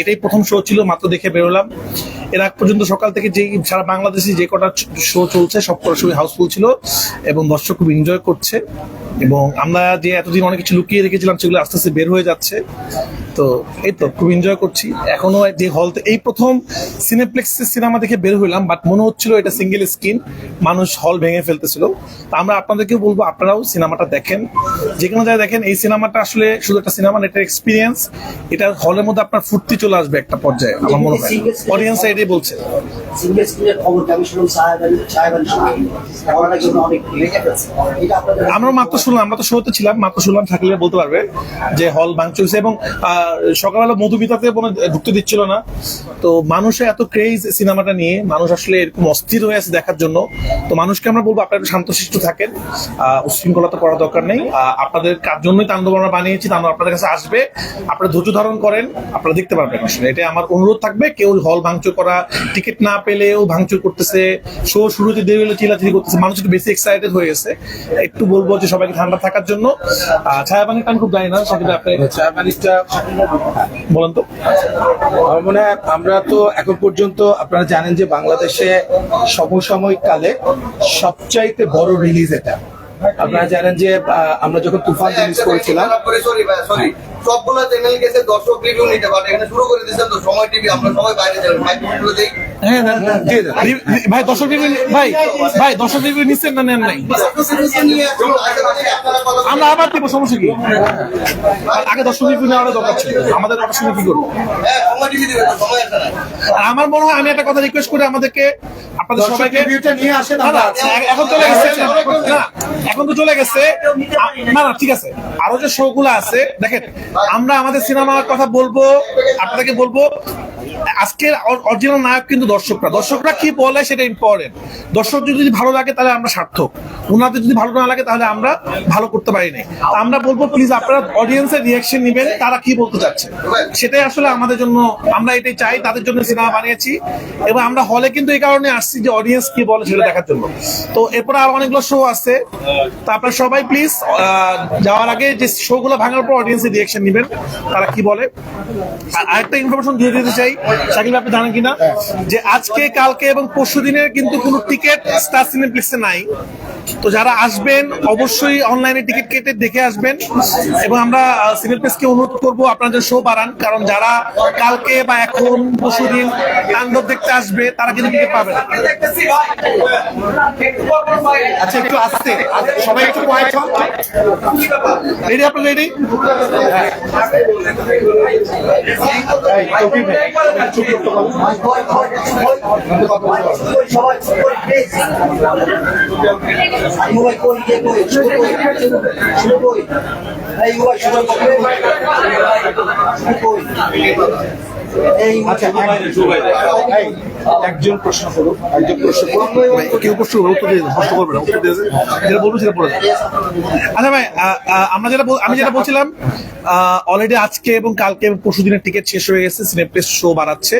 এটাই প্রথম শো ছিল, মাত্র দেখে বেরোলাম। এর আগ পর্যন্ত সকাল থেকে যে সারা বাংলাদেশে যে কটা শো চলছে সব কটা শোই হাউসফুল ছিল এবং দর্শক খুব এনজয় করছে। এবং আমরা যে এতদিন অনেক কিছু লুকিয়ে রেখেছিলাম সেগুলো আস্তে আস্তে বের হয়ে যাচ্ছে। তো এই তো খুব এনজয় করছি। এখনও যে হল এই প্রথম সিনেপ্লেক্সের সিনেমা দেখে বের হইলাম বাট মনে হচ্ছিল এটা সিঙ্গেল স্ক্রিন মানুষ হল ভেঙে ফেলতেছিল। তো আমরা আপনাদেরকেও বলব আপনারাও সিনেমাটা দেখেন। যে কোনো জায়গায় দেখেন এই সিনেমাটা আসলে শুধু একটা সিনেমা না, এটা এক্সপিরিয়েন্স এটা হলের মধ্যে আপনার ফুর্তি চলে আসবে একটা পর্যায়ে আমার মনে হয়। অডিয়েন্স এটাই বলছে। আমরা মাত্র শুনলাম আমরা তো শোতে ছিলাম মাত্র শুনলাম থাকলে বলতে পারবে যে হল ভাঙচুর হয়েছে এবং সকালবেলা মধুমিতাতে কোনো ঢুকতে দিচ্ছিল না। তো এত ক্রেজ সিনেমাটা নিয়ে, মানুষ আসলে এরকম অস্থির হয়ে আছে দেখার জন্য। তো মানুষকে আমরা বলব, আপনারা থাকেন। করার দরকার নেই। আপনাদের কার জন্যই তাণ্ডব আমরা বানিয়েছি তাণ্ডব আপনাদের কাছে আসবে। আপনারা ধৈর্য ধারণ করেন, আপনারা দেখতে পারবেন আসলে। এটা আমার অনুরোধ থাকবে, কেউ হল ভাঙচুর করা, টিকিট না পেলেও ভাঙচুর করতেছে, শো শুরুতে দেরি হলে চিলাচিলি করতেছে, মানুষ একটু বেশি এক্সাইটেড হয়ে গেছে। একটু বলব যে সবাইকে ঠান্ডা থাকার জন্য। ছায়া পানি পান খুব জানি না সেক্ষেত্রে আপনি ছায়া পানিটা বলেন তো। আমার মনে হয় আমরা তো এখন পর্যন্ত আপনারা জানেন যে বাংলাদেশে সমসাময়িক কালে সবচাইতে বড় রিলিজ এটা। আপনারা জানেন যে আমরা যখন তুফান রিলিজ করেছিলাম সরি সরি সবগুলো চ্যানেল গেছে দর্শক রিভিউ নিতে পারে এখানে শুরু করে দিয়েছেন তো সময় টিভি আমরা সবাই বাইরে যাবেন ভাই ভিডিও দেই। হ্যাঁ না, না, দিয়ে দেন। রি- রি- ভাই দর্শক রিভিউ ভাই ভাই দর্শক রিভিউ নিচ্ছেন না নেন নাই? নিয়ে এখন আশেপাশে আপনারা কথা আমরা আবার দিব সমস্যা কি? আগে দর্শক রিভিউ নেওয়ার দরকার ছিল। আমাদের কথা কি করব? হ্যাঁ সময় টিভি দিবেন তো সময় আছে না। আর আমার মনে হয় আমি একটা কথা রিকোয়েস্ট করি আমাদেরকে আপনাদের সবাইকে নিয়ে আসেন এখন চলে গেছে। এখন তো চলে গেছে। না না ঠিক আছে। আরও যে শো গুলো আছে দেখেন আমরা আমাদের সিনেমার কথা বলব আপনাদেরকে বলব আজকের অরিজিনাল নায়ক কিন্তু দর্শকরা। দর্শকরা কি বলে সেটা ইম্পর্টেন্ট দর্শক যদি ভালো লাগে তাহলে আমরা সার্থক। ওনাদের যদি ভালো না লাগে তাহলে আমরা ভালো করতে পারি নাই। আমরা বলব প্লিজ আপনারা অডিয়েন্সের রিয়াকশন নেবেন, তারা কি বলতে চাচ্ছে। সেটাই আসলে আমাদের জন্য, আমরা এটাই চাই, তাদের জন্য সিনেমা বানিয়েছি। এবং আমরা হলে কিন্তু এই কারণে আসছি যে অডিয়েন্স কি বলে সেটা দেখার জন্য। তো এরপরে আর অনেকগুলো শো আছে। তো সবাই প্লিজ যাওয়ার আগে যে শো গুলো ভাঙার পর অডিয়েন্সের রিয়াকশন নেবেন, তারা কি বলে। আরেকটা ইনফরমেশন দিয়ে দিতে চাই। শাকিল আপনি জানেন কিনা যে আজকে কালকে এবং পরশু দিনের কিন্তু কোনো টিকিট স্টার সিনেপ্লেক্সে নাই তো যারা আসবেন অবশ্যই অনলাইনে টিকিট কেটে দেখে আসবেন এবং আমরা সিনেপ্লেক্সকে অনুরোধ করব আপনাদের শো বাড়ান কারণ যারা কালকে বা এখন পরশু দিন তাণ্ডব দেখতে আসবে তারা কিন্তু টিকিট পাবে না আচ্ছা একটু আসতে সবাই একটু কোয়াইট হন রেডি আপনার রেডি এই, আচ্ছা একজন প্রশ্ন করুক একজন প্রশ্ন করুক কেউ প্রশ্ন করবে, উত্তর দিয়ে প্রশ্ন করবে না উত্তর দিয়ে যেটা বলব সেটা পড়ে আচ্ছা ভাই আমরা যেটা আমি যেটা বলছিলাম অলরেডি আজকে এবং কালকে পরশু দিনের টিকিট শেষ হয়ে গেছে সিনেপ্লেক্স শো বাড়াচ্ছে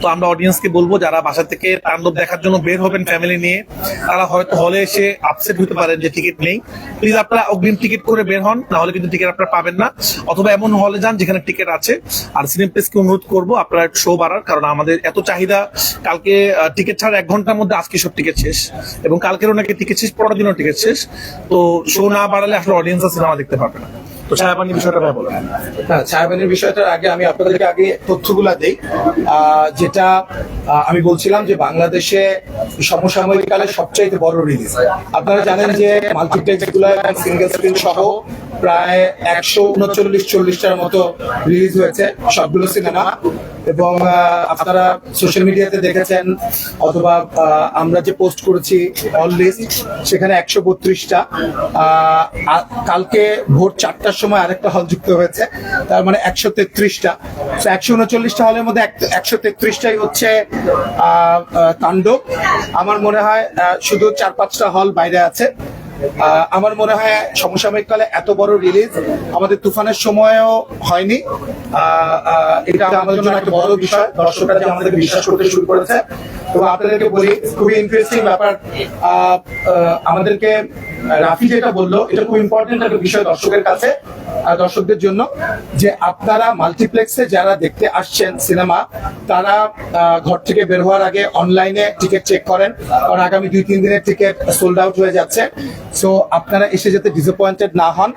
তো আমরা অডিয়েন্সকে বলব যারা বাসা থেকে তাণ্ডব দেখার জন্য বের হবেন ফ্যামিলি নিয়ে তারা হয়তো হলে এসে আপসেট হতে পারেন যে টিকিট নেই। প্লিজ আপনারা অগ্রিম টিকিট করে বের হন না হলে কিন্তু টিকিট আপনারা পাবেন না। অথবা এমন হলে যান যেখানে টিকিট আছে। আর সিনেপ্লেক্সকে অনুরোধ করব আপনারা শো বাড়ার, কারণ আমাদের এত চাহিদা, কালকে টিকিট ছাড়া এক ঘণ্টার মধ্যে আজকে সব টিকিট শেষ, এবং কালকেরও নাকি টিকিট শেষ, পরের দিনও টিকিট শেষ, তো শো না বাড়ালে আসলে অডিয়েন্স সিনেমা দেখতে পারবে না। আপনারা জানেন যে মাল্টিপ্লেক্সগুলো সিঙ্গেল স্ক্রিন সহ প্রায় একশো উনচল্লিশ, চল্লিশটার মতো রিলিজ হয়েছে সবগুলো সিনেমা এবং আপনারা সোশ্যাল মিডিয়াতে দেখেছেন অথবা আমরা যে পোস্ট করেছি অল লিস্ট সেখানে একশো বত্রিশটা। কালকে ভোর চারটার সময় আরেকটা হল যুক্ত হয়েছে, তার মানে একশো তেত্রিশটা। একশো উনচল্লিশটা হলের মধ্যে একশো তেত্রিশটাই হচ্ছে তাণ্ডব। আমার মনে হয় শুধু চার পাঁচটা হল বাইরে আছে। আমার মনে হয় সমসাময়িক কালে এত বড় রিলিজ আমাদের তুফানের সময়ও হয়নি। এটা আমাদের জন্য একটা বড় বিষয়। দর্শকরা আমাদের বিশ্বাস করতে শুরু করেছে তো আপনাদেরকে বলি, খুবই ইন্টারেস্টিং ব্যাপার। আমাদেরকে রাফি যেটা বলল, এটা খুব ইম্পর্টেন্ট একটা বিষয় দর্শকের কাছে দর্শকদের জন্য, যে আপনারা মাল্টিপ্লেক্সে যারা দেখতে আসছেন সিনেমা, তারা ঘর থেকে বের হওয়ার আগে অনলাইনে টিকিট চেক করেন, কারণ আগামী দুই, তিন দিনের টিকিট সোল্ড আউট হয়ে যাচ্ছে। সো আপনারা এসে যাতে ডিসঅ্যাপয়েন্টেড না হন,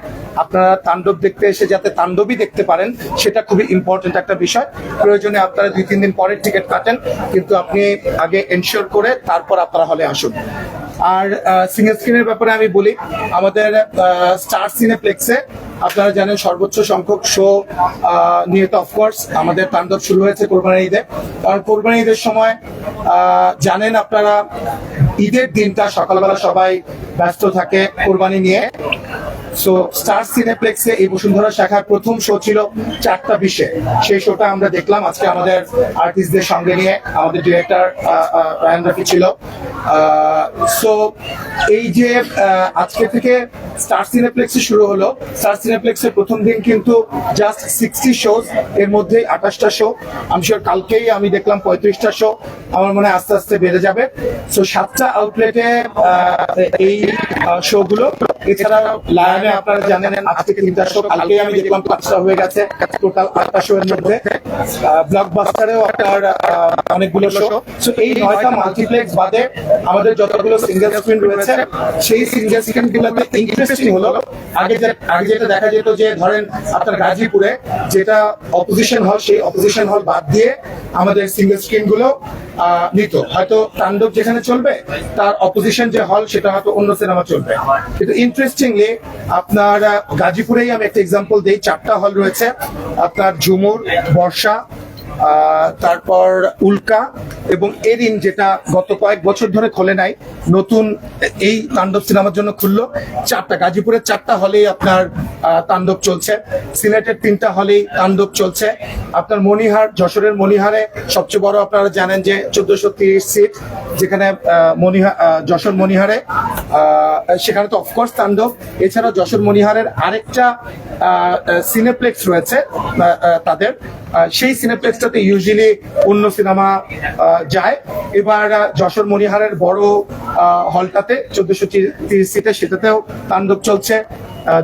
আপনারা তাণ্ডব দেখতে এসে যাতে তাণ্ডবই দেখতে পারেন, সেটা খুবই ইম্পর্টেন্ট একটা বিষয়। প্রয়োজনে আপনারা দুই, তিন দিন পরের টিকিট কাটেন, কিন্তু আপনি আগে এনশিওর করে তারপর আপনারা হলে আসুন। আর সিঙ্গেল স্ক্রিনের ব্যাপারে আমি বলি, আমাদের স্টার সিনেপ্লেক্সে আপনারা জানেন সর্বোচ্চ সংখ্যক শো নিয়ে তো অফকোর্স আমাদের তাণ্ডব শুরু হয়েছে কোরবানি ঈদে। কারণ কোরবানি ঈদের সময় জানেন আপনারা, ঈদের দিনটা সকালবেলা সবাই ব্যস্ত থাকে কোরবানি নিয়ে। সো স্টার সিনেপ্লেক্সে এই বসুন্ধরা শাখার প্রথম শো ছিল চারটা বিশে সেই শোটা আমরা দেখলাম আজকে আমাদের আর্টিস্টদের সঙ্গে নিয়ে। আমাদের ডিরেক্টর রায়ন রাফি ছিল। সো এই যে আজকে থেকে স্টার সিনেপ্লেক্সে শুরু হলো। স্টার সিনেপ্লেক্সের প্রথম দিন কিন্তু জাস্ট সিক্সটি এর মধ্যে আঠাশটা শো আমি শিওর কালকেই আমি দেখলাম পঁয়ত্রিশটা শো আমার মনে আস্তে আস্তে বেড়ে যাবে। সো সাতটা আউটলেটে এই শো গুলো এছাড়া লায়নে আপনারা জানেন, আজকে তিনটা শো কালকেই আমি দেখলাম পাঁচটা হয়ে গেছে। টোটাল আটটা শো এর মধ্যে। ব্লকবাস্টারেও আপনার অনেকগুলো শো সো এই নয়টা মাল্টিপ্লেক্স বাদে আমাদের যতগুলো সিঙ্গেল স্ক্রিন রয়েছে, সেই সিঙ্গেল স্ক্রিন গুলোতে ইন্টারেস্টিং হলো। আগে আগে যেটা দেখা যেত যে, ধরেন আপনার গাজীপুরে যেটা অপোজিশন হল সেই অপোজিশন হল বাদ দিয়ে আমাদের সিঙ্গেল স্ক্রিনগুলো নিত। হয়তো তাণ্ডব যেখানে চলবে, তার অপোজিশন যে হল সেটা হয়তো অন্য সিনেমা চলবে। কিন্তু ইন্টারেস্টিংলি আপনার গাজীপুরেই আমি একটা এক্সাম্পল দিই। চারটা হল রয়েছে। আপনার ঝুমুর, বর্ষা তারপর উল্কা এবং এরিন যেটা গত কয়েক বছর ধরে খোলে নাই নতুন এই তাণ্ডব সিনেমার জন্য খুললো চারটা। গাজীপুরের চারটা হলেই আপনার তাণ্ডব চলছে। সিলেটের তিনটা হলেই তাণ্ডব চলছে। আপনার মনিহার যশোরের মনিহারে সবচেয়ে বড় আপনারা জানেন যে চোদ্দশো তিরিশ সিট যেখানে আহ, মনিহা আহ, যশোর মনিহারে সেখানে তো অফকোর্স তাণ্ডব। এছাড়া যশোর মনিহারের আরেকটা সিনেপ্লেক্স রয়েছে তাদের। সেই সিনেপ্লেক্সটাতে ইউজুয়ালি অন্য সিনেমা যায়। এবার যশোর মনিহারের বড় হলটাতে, চোদ্দশো তিরিশ সিটে, সেটাতেও তাণ্ডব চলছে।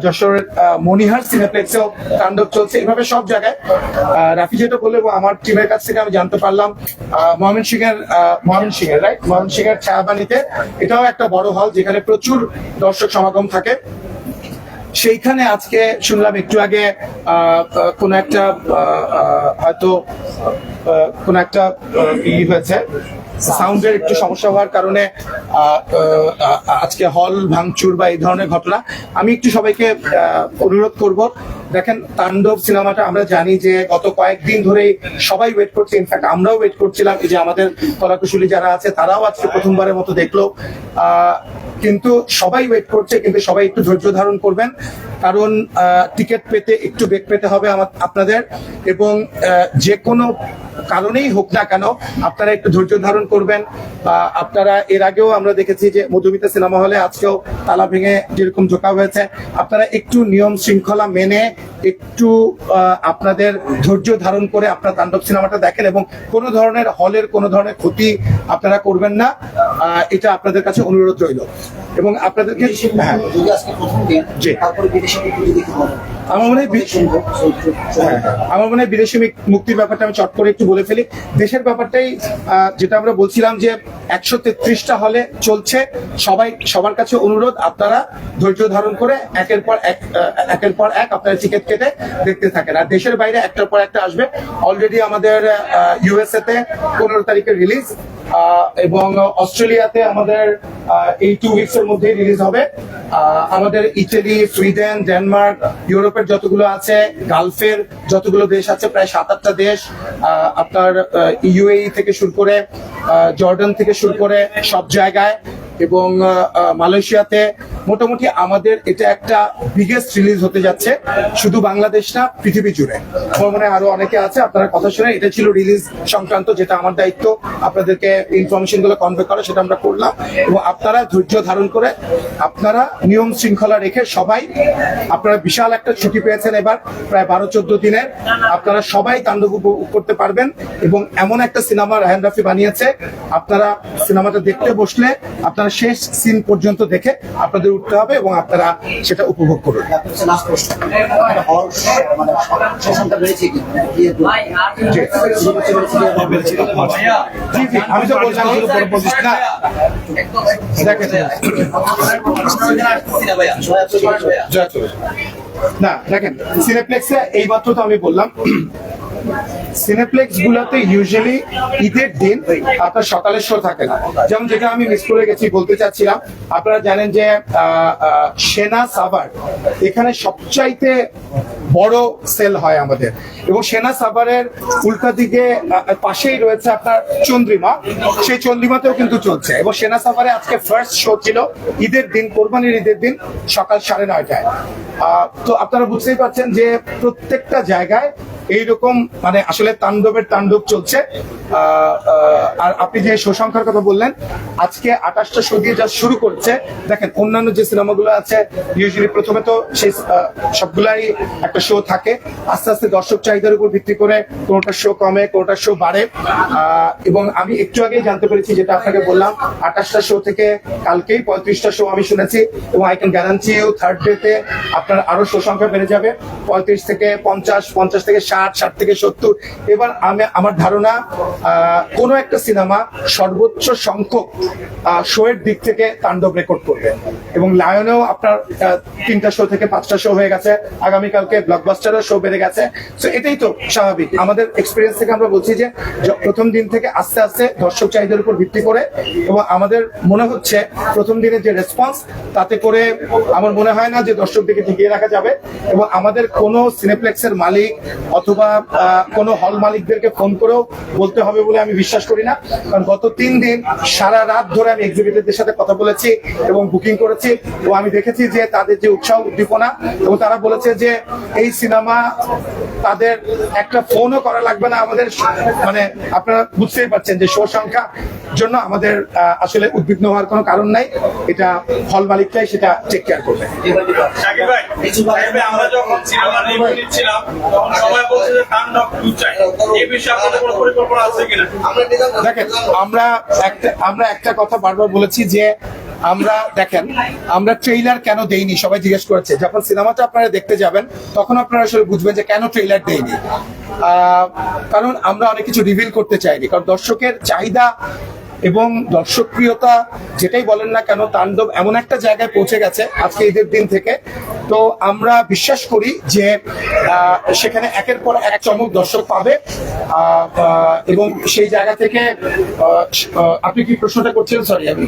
যশোরের মনিহার সিনেপ্লেক্সেও তাণ্ডব চলছে। এভাবে সব জায়গায়। রাফি যেটা বলল আমার টিমের কাছ থেকে আমি জানতে পারলাম ময়মন সিং এর ময়মন সিং এর রাইট ময়মন সিং এর ছায়াবানিতে এটাও একটা বড় হল, যেখানে প্রচুর দর্শক সমাগম থাকে। সেইখানে আজকে শুনলাম একটু আগে কোন একটা হয়তো কোন একটা ই হয়েছে, সাউন্ডের একটু সমস্যা হওয়ার কারণে আজকে হল ভাঙচুর বা এই ধরনের ঘটনা। আমি একটু সবাইকে অনুরোধ করব, দেখেন তাণ্ডব সিনেমাটা আমরা জানি যে গত কয়েকদিন ধরেই সবাই ওয়েট করছে ইনফ্যাক্ট আমরাও ওয়েট করছিলাম যে আমাদের কলাকুশলী যারা আছে তারাও আজকে প্রথমবারের মতো দেখল। কিন্তু সবাই ওয়েট করছে, কিন্তু সবাই একটু ধৈর্য ধারণ করবেন। কারণ টিকিট পেতে একটু বেগ পেতে হবে আপনাদের। এবং যে কোনো কারণেই হোক না কেন, আপনারা একটু ধৈর্য ধারণ করবেন। আপনারা, এর আগেও আমরা দেখেছি যে মধুমিতা সিনেমা হলে আজকেও তালা ভেঙে যেরকম ঢোকা হয়েছে, আপনারা একটু নিয়ম শৃঙ্খলা মেনে একটু আপনাদের ধৈর্য ধারণ করে আপনার তাণ্ডব সিনেমাটা দেখেন এবং কোনো ধরনের হলের কোনো ধরনের ক্ষতি আপনারা করবেন না। এটা আপনাদের কাছে অনুরোধ রইল। এবং আপনাদেরকে হ্যাঁ। জি। দেখতে পাবো আমার মনে হয় হ্যাঁ, আমার মনে হয় বিদেশি মুক্তির ব্যাপারটা আমি চট করে একটু বলে ফেলি। দেশের ব্যাপারটাই যেটা আমরা বলছিলাম যে একশো তেত্রিশটা হলে চলছে। সবাই সবার কাছে অনুরোধ আপনারা ধৈর্য ধারণ করে একের পর এক একের পর এক আপনারা টিকিট কেটে দেখতে থাকেন। আর দেশের বাইরে একটার পর একটা আসবে। অলরেডি আমাদের ইউএসএ তে পনেরো তারিখে রিলিজ এবং অস্ট্রেলিয়াতে আমাদের এই টু উইকস এর মধ্যে রিলিজ হবে। আমাদের ইটালি, সুইডেন, ডেনমার্ক, ইউরোপের যতগুলো আছে, গালফের যতগুলো দেশ আছে, প্রায় সাত আটটা দেশ আপনার ইউএই থেকে শুরু করে জর্ডান থেকে শুরু করে সব জায়গায় এবং মালয়েশিয়াতে মোটামুটি আমাদের এটা একটা বিগেস্ট রিলিজ হতে যাচ্ছে। শুধু বাংলাদেশ না, পৃথিবী জুড়ে। আমার মনে আরও অনেকে আছে, আপনারা কথা শুনে এটা ছিল রিলিজ সংক্রান্ত যেটা আমার দায়িত্ব, আপনাদেরকে ইনফরমেশনগুলো কনভে করা, সেটা আমরা করলাম। এবং আপনারা ধৈর্য ধারণ করে, আপনারা নিয়ম শৃঙ্খলা রেখে সবাই, আপনারা বিশাল একটা ছুটি পেয়েছেন এবার, প্রায় বারো, চোদ্দ দিনের। আপনারা সবাই তাণ্ডব করতে পারবেন এবং এমন একটা সিনেমা রায়ন রাফি বানিয়েছে। আপনারা সিনেমাটা দেখতে বসলে, আপনারা শেষ সিন পর্যন্ত দেখে আপনাদের উপরে উঠতে হবে এবং আপনারা সেটা উপভোগ করুন মানে? মানে আমি তো না দেখেন সিনেপ্লেক্সে এই মাত্র তো আমি বললাম সিনেপ্লেক্স গুলোতে ইউজুয়ালি ঈদের দিন আপনার সকালের শো থাকে না। যেমন যেটা আমি মিস করে গেছি, বলতে চাচ্ছিলাম, আপনারা জানেন যে সেনা সাভার, এখানে সবচাইতে বড় সেল হয় আমাদের। এবং সেনা সাভারের উল্টা দিকে পাশেই রয়েছে আপনার চন্দ্রিমা। সেই চন্দ্রিমাতেও কিন্তু চলছে। এবং সেনা সাভারে আজকে ফার্স্ট শো ছিল ঈদের দিন, কোরবানির ঈদের দিন, সকাল সাড়ে নয়টায়। তো আপনারা বুঝতেই পারছেন যে প্রত্যেকটা জায়গায় এইরকম মানে আসলে তাণ্ডবের তাণ্ডব চলছে। আর আপনি যে শো সংখ্যার কথা বললেন, আজকে আঠাশটা শো দিয়ে যা শুরু করছে, দেখেন অন্যান্য যে সিনেমাগুলো আছে ইউজুয়ালি প্রথমে তো সেই সবগুলাই একটা শো থাকে। আস্তে আস্তে দর্শক চাহিদার উপর ভিত্তি করে কোনোটা শো কমে, কোনোটা শো বাড়ে। এবং আমি একটু আগেই জানতে পেরেছি, যেটা আপনাকে বললাম, আঠাশটা শো থেকে কালকেই পঁয়ত্রিশটা শো আমি শুনেছি, এবং আই ক্যান গ্যারান্টি থার্ড ডেতে আপনার আরও শো সংখ্যা বেড়ে যাবে। পঁয়ত্রিশ থেকে পঞ্চাশ পঞ্চাশ থেকে ষাট ষাট থেকে সত্তর। এবার আমি, আমার ধারণা কোনো একটা সিনেমা সর্বোচ্চ সংখ্যক শো এর দিক থেকে তাণ্ডব রেকর্ড করবে। এবং লায়নেও আপনার তিনটা শো থেকে পাঁচটা শো হয়ে গেছে। আগামীকালকে ব্লকবাস্টারও শো বেড়ে গেছে। তো এটাই তো স্বাভাবিক। আমাদের এক্সপিরিয়েন্স থেকে আমরা বলছি যে প্রথম দিন থেকে আস্তে আস্তে দর্শক চাহিদার উপর ভিত্তি করে এবং আমাদের মনে হচ্ছে প্রথম দিনের যে রেসপন্স তাতে করে আমার মনে হয় না যে দর্শকদেরকে টিকিয়ে রাখা যাবে। এবং আমাদের কোনো সিনেপ্লেক্সের মালিক অথবা কোনো হল মালিকদেরকে ফোন করেও বলতে হবে বলে আমি বিশ্বাস করি না। কারণ গত তিন দিন সারা রাত ধরে আমি এক্সিবিটরদের সাথে কথা বলেছি এবং বুকিং করেছি। ও আমি দেখেছি যে তাদের যে উৎসাহ উদ্দীপনা এবং তারা বলেছে যে এই সিনেমা তাদের একটা ফোনও করা লাগবে না। আমাদের মানে আপনারা বুঝতেই পারছেন যে শো সংখ্যা জন্য আমাদের আসলে উদ্বিগ্ন হওয়ার কোনো কারণ নাই। এটা হল মালিকটাই সেটা টেক কেয়ার করবে। আমরা যখন সিনেমা তখন সবাই বলছে যে তাণ্ডব টু চাই। এই বিষয়ে আপনাদের কোনো পরিকল্পনা আছে কিনা? আমরা দেখেন আমরা একটা আমরা একটা কথা বারবার বলেছি যে আমরা দেখেন আমরা ট্রেইলার কেন দেইনি? সবাই জিজ্ঞেস করেছে। যখন সিনেমাটা আপনারা দেখতে যাবেন তখন আপনারা আসলে বুঝবেন যে কেন ট্রেইলার দেইনি। আহ, কারণ আমরা অনেক কিছু রিভিল করতে চাইনি। কারণ দর্শকের চাহিদা এবং দর্শকপ্রিয়তা যেটাই বলেন না কেন, তাণ্ডব এমন একটা জায়গায় পৌঁছে গেছে আজকে ঈদের দিন থেকে। তো আমরা বিশ্বাস করি যে সেখানে একের পর এক চমক দর্শক পাবে। এবং সেই জায়গা থেকে আপনি কি প্রশ্নটা করছেন সরি আমি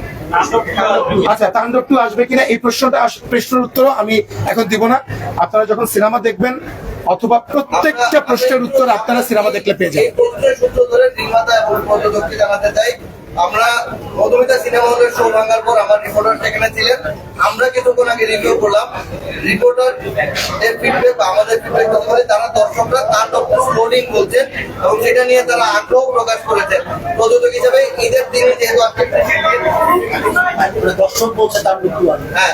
আচ্ছা তাণ্ডব টু আসবে কিনা? এই প্রশ্নটা প্রশ্নের উত্তর আমি এখন দিব না। আপনারা যখন সিনেমা দেখবেন, অথবা প্রত্যেকটা প্রশ্নের উত্তর আপনারা সিনেমা দেখলে পেয়ে যাবেন। আমরা মধুমিতা সিনেমা হলের শো ভাঙার পর আমার রিপোর্টার সেখানে ছিলেন। আমরা কিছুক্ষণ আগে রিভিউ করলাম। রিপোর্টার এর ফিডব্যাক আমাদের ফিডব্যাক পারি তারা দর্শকরা তার ডক্টর লোডিং বলছেন এবং সেটা নিয়ে তারা আগ্রহ প্রকাশ করেছেন। প্রযোজক হিসেবে ঈদের দিনে যেহেতু আজকে মানে দর্শক বলছে তার মৃত্যু হ্যাঁ।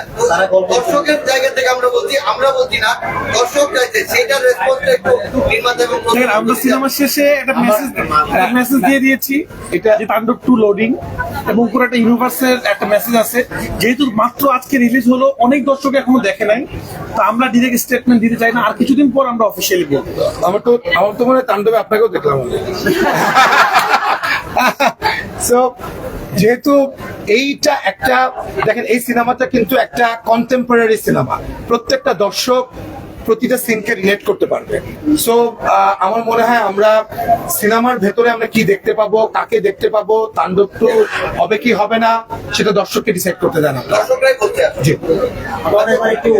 দর্শকের জায়গা থেকে আমরা বলছি আমরা বলছি না দর্শক চাইছে। সেটার রেসপন্সটা একটু নির্মাতা এবং আমরা সিনেমা শেষে একটা মেসেজ মেসেজ দিয়ে দিয়েছি। এটা তাণ্ডব টু লোডিং এবং পুরো একটা ইউনিভার্সের একটা মেসেজ আছে। যেহেতু মাত্র আজকে রিলিজ হলো, অনেক দর্শক এখনও দেখে নাই। তো আমরা ডিরেক্ট স্টেটমেন্ট দিতে চাই না। আর কিছুদিন পর আমরা অফিসিয়ালি বলব। আমার তো আমার তো মনে তাণ্ডবে আপনাকেও দেখলাম সো যেহেতু এইটা একটা দেখেন, এই সিনেমাটা কিন্তু একটা কন্টেম্পোরারি সিনেমা প্রত্যেকটা দর্শক প্রতিটা সিনকে রিলেট করতে পারবে। সো আমার মনে হয় আমরা সিনেমার ভেতরে আমরা কি দেখতে পাবো কাকে দেখতে পাবো তাণ্ডব তো হবে কি হবে না সেটা দর্শককে ডিসাইড করতে দেন আমরা। জি। একটু